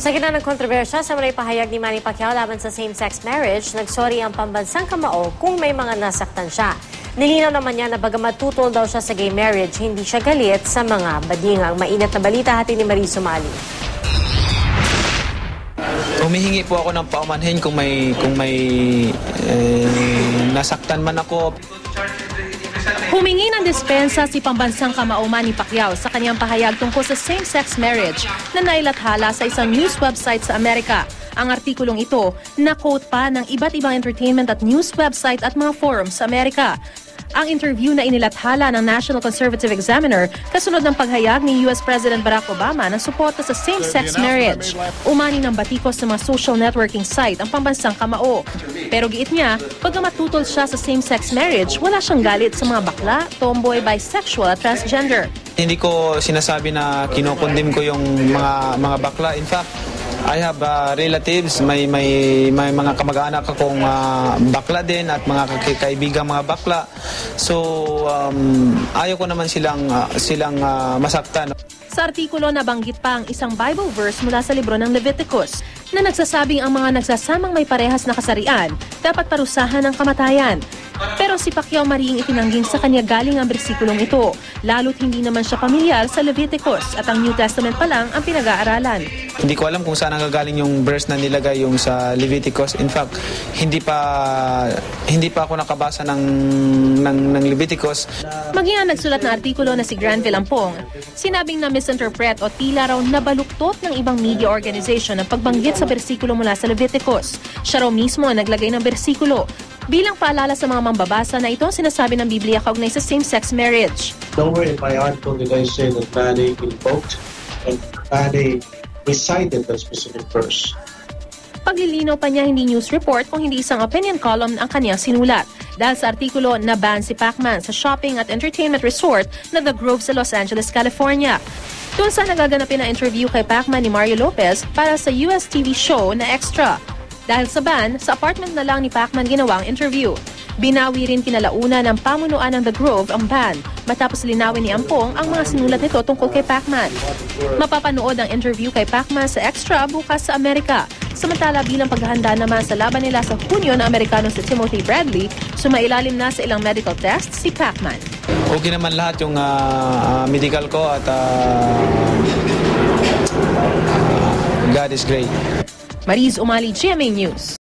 Sa gitna ng kontrobersya sa mulay pahayag ni Manny Pacquiao laban sa same-sex marriage, nagsorry ang pambansang kamao kung may mga nasaktan siya. Nilinaw naman niya na bagamat tutol daw siya sa gay marriage, hindi siya galit sa mga badingang. Mainit na balita hati ni Marie Sumali. Humihingi po ako ng paumanhin kung may kung may eh, nasaktan man ako. Humingi ng dispensa si pambansang kamao Manny Pacquiao sa kanyang pahayag tungkol sa same-sex marriage na nailathala sa isang news website sa Amerika. Ang artikulong ito na-quote pa ng iba't ibang entertainment at news website at mga forums sa Amerika. Ang interview na inilathala ng National Conservative Examiner kasunod ng paghayag ni US President Barack Obama ng suporta sa same-sex marriage. Umani ng batikos sa mga social networking site ang pambansang kamao. Pero giit niya, pagkamat tutol siya sa same-sex marriage, wala siyang galit sa mga bakla, tomboy, bisexual at transgender. Hindi ko sinasabi na kinukondim ko yung mga mga bakla. In fact, I have uh, relatives, may may may mga kamag-anak akong uh, bakla din at mga kaibigang mga bakla. So um, ayaw ko naman silang uh, silang uh, masaktan. Sa artikulo nabanggit pa ang isang Bible verse mula sa libro ng Leviticus na nagsasabing ang mga nagsasamang may parehas na kasarian dapat parusahan ng kamatayan. Pero si Pacquiao maring itinangging sa kanya galing ang bersikulong ito, lalo't hindi naman siya pamilyar sa Leviticus at ang New Testament pa lang ang pinag-aaralan. Hindi ko alam kung saan nanggagaling yung verse na nilagay yung sa Leviticus. In fact, hindi pa hindi pa ako nakabasa ng ng, ng Leviticus. Maging ang nagsulat na artikulo na si Granville Ampong, sinabing na misinterpret o tila raw nabaluktot ng ibang media organization ang pagbanggit sa bersikulo mula sa Leviticus. Siya raw mismo ang naglagay ng bersikulo bilang paalala sa mga mambabasa na ito ang sinasabi ng Biblia kaugnay sa same-sex marriage. Nowhere in my article did I say that Manny invoked and Manny recited that specific verse. Paglilinaw pa niya hindi news report kung hindi isang opinion column ang kanyang sinulat. Dahil sa artikulo na ban si Pacman sa shopping at entertainment resort na The Grove sa Los Angeles, California. Doon sa nagaganapin na interview kay Pacman ni Mario Lopez para sa US TV show na Extra. Dahil sa ban, sa apartment na lang ni Pacman ginawang interview. Binawi rin kinalauna ng pamunuan ng The Grove ang ban matapos linawin ni Ampong ang mga sinulat nito tungkol kay Pacman. Mapapanood ang interview kay Pacman sa Extra bukas sa Amerika. Samantala bilang paghahanda naman sa laban nila sa Hunyo na Amerikano si Timothy Bradley, sumailalim na sa ilang medical tests si Pacman. Okay naman lahat yung ah, ah, medical ko at ah, God is great. Mariz Umali, GMA News.